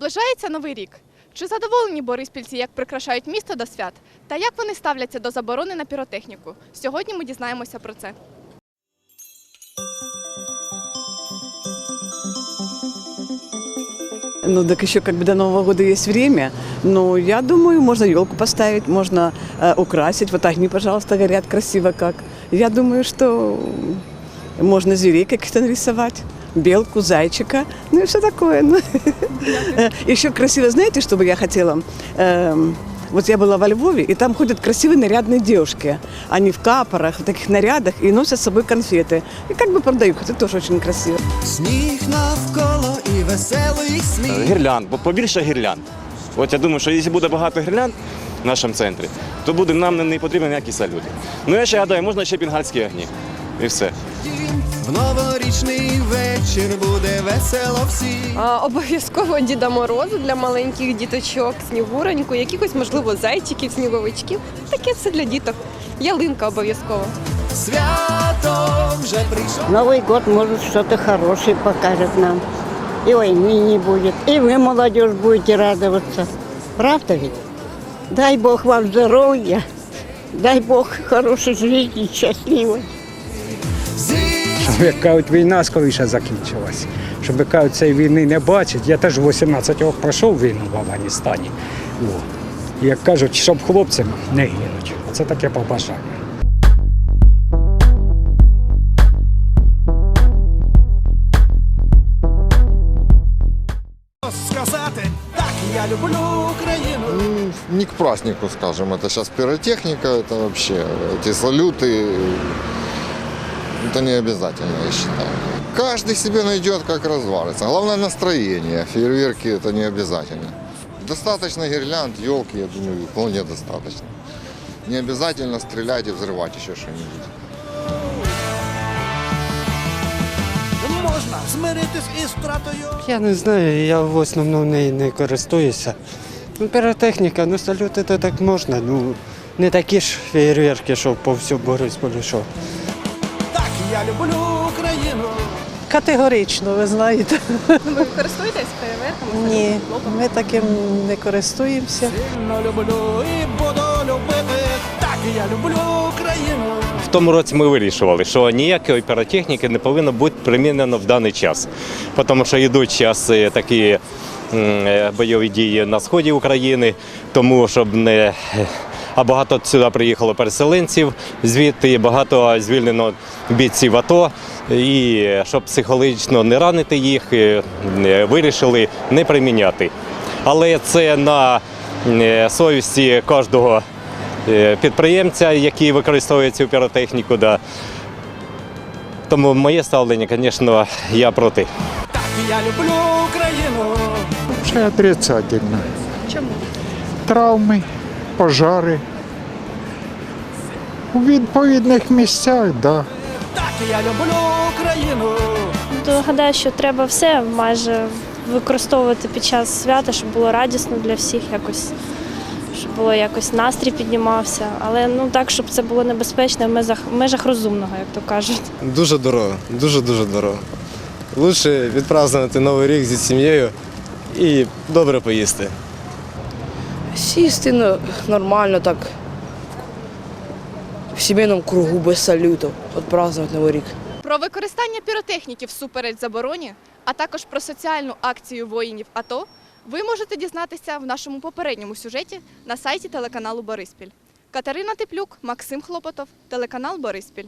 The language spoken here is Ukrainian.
Наближається новий рік. Чи задоволені бориспільці, як прикрашають місто до свят? Та як вони ставляться до заборони на піротехніку? Сьогодні ми дізнаємося про це. Ну, так еще как бы до Нового года есть время. Но я думаю, можно елку поставить, можно э, украсить. Вот огни, пожалуйста, горят красиво как. Я думаю, что можно зверей каких-то нарисовать Белку, зайчика, ну и все такое. Ну. Еще красиво, знаете, что бы я хотела? Эм, Вот я была во Львове, и там ходят красивые нарядные девушки. Они в капорах, в таких нарядах и носят с собой конфеты. И как бы продают, это тоже очень красиво. Сніг навколо і веселий сміх. Гірлянд, бо побільше гірлянд. От я думаю, що якщо буде багато гірлянд в нашому центрі, то буде нам не потрібні ніякі салюти. Ну я ще гадаю, можна ще бенгальські огні. І все. В новорічний вечір буде весело всім. А, Обов'язково Діда Мороза для маленьких діточок, снігуроньку, якихось, можливо, зайчиків, сніговичків. Таке все для діток. Ялинка обов'язково. Свято вже прийшов. Новый год, может, что-то хорошее покажет нам. И войны не будет. И вы, молодежь, будете радоваться. Правда ведь? Дай Бог вам здоровья. Дай Бог хорошей жизни, счастливой. Зі Щоб як кажуть, війна скоріше закінчилась. Щоб як кажуть, цієї війни не бачить. Я теж 18 років пройшов війну в Афганістані. О. І як кажуть, щоб хлопцям не гинуть. Це таке побажання. сказати, так я люблю Україну. не к празднику, скажем. Это сейчас пиротехника, это вообще эти салюты. Это не обязательно, я считаю. Каждый себе найдет, как развалится. Главное настроение. Фейерверки это не обязательно. Достаточно гирлянд, елки, я думаю, вполне достаточно. Не обязательно стрелять и взрывать еще что-нибудь. Можна змиритись із втратою. Я не знаю, я в основному нею не користуюся. Ну, піротехніка, ну салюти то так можна. Ну не такі ж феєрверки, що по всьому Борисполю, що. Я люблю Україну. Категорично, ви знаєте. Ви користуєтесь фейерверками? Ні, ми таким не користуємося. Сильно люблю і буду любити. Так я люблю Україну. В тому році ми вирішували, що ніякої піротехніки не повинно бути примінено в даний час. Тому що йдуть зараз е, такі е, бойові дії на сході України, тому щоб не. А багато сюди приїхало переселенців, звідти багато звільнено бійців АТО. І щоб психологічно не ранити їх, е, вирішили не приміняти. Але це на е, совісті кожного е, підприємця, який використовує цю піротехніку. Да. Тому моє ставлення, звісно, я проти. Так я люблю Україну. Це отрицательно. Чому? Травми, пожари. У відповідних місцях, так. Да. Так я люблю Україну. То гадаю, що треба все майже використовувати під час свята, щоб було радісно для всіх якось, щоб було якось настрій піднімався. Але ну так, щоб це було небезпечно в межах, в межах розумного, як то кажуть. Дуже дорого, дуже-дуже дорого. Лучше відпразнувати Новий рік зі сім'єю і добре поїсти. Сісти ну, нормально так. В сімейному кругу без салюту. Отпразднувати Новий рік. Про використання піротехніки всупереч забороні, а також про соціальну акцію воїнів АТО ви можете дізнатися в нашому попередньому сюжеті на сайті телеканалу Бориспіль. Катерина Теплюк, Максим Хлопотов, телеканал Бориспіль.